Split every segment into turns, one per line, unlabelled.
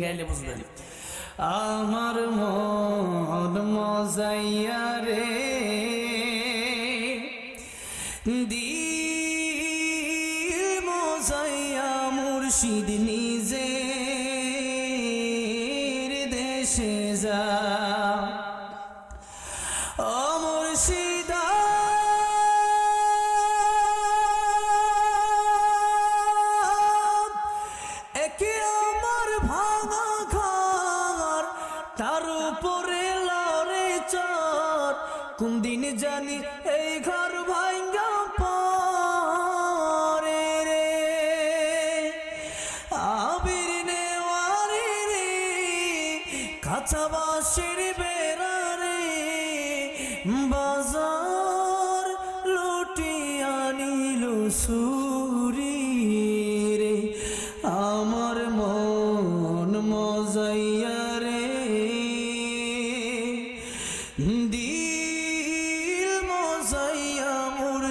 গাইলে বুঝবেন আমার মন মজাইয়া রে দিল মজাইয়া মুর্শিদ নিজে দেশে যা ও মুর্শিদা কোন দিন জানি এই ঘর ভাঙ্গা পরে রে। আবির নেওয়ারে রে, কাঁচা বাঁশের বেড়া রে, বাজার লুটিয়া নিল সুরি রে। আমার মন মজাইয়া রে দিল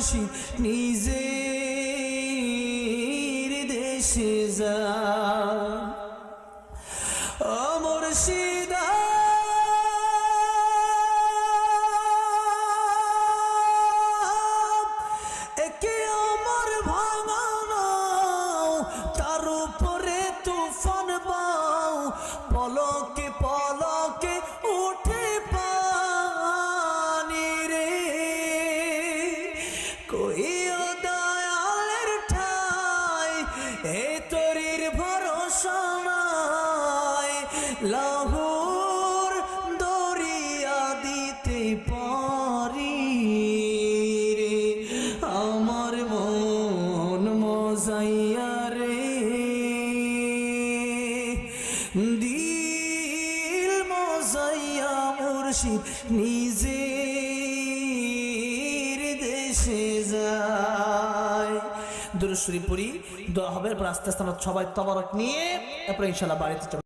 মুর্শিদ নিজে দেশে যা। অমর মুর্শিদা কইও দয়ালের ঠাই, এ তরির ভরসা নাই। লাহুর দরিয়া দিতে পারি রে, আমার মন মজাইয়া রে। দিল মজাইয়া মুর্শিদ নিজে দেশে যায়। দুরুশ্বরী পুরী দোয়া হবে আস্তে আস্তে আমরা সবাই তবরক নিয়ে তারপরে ইনশাল্লাহ বাড়িতে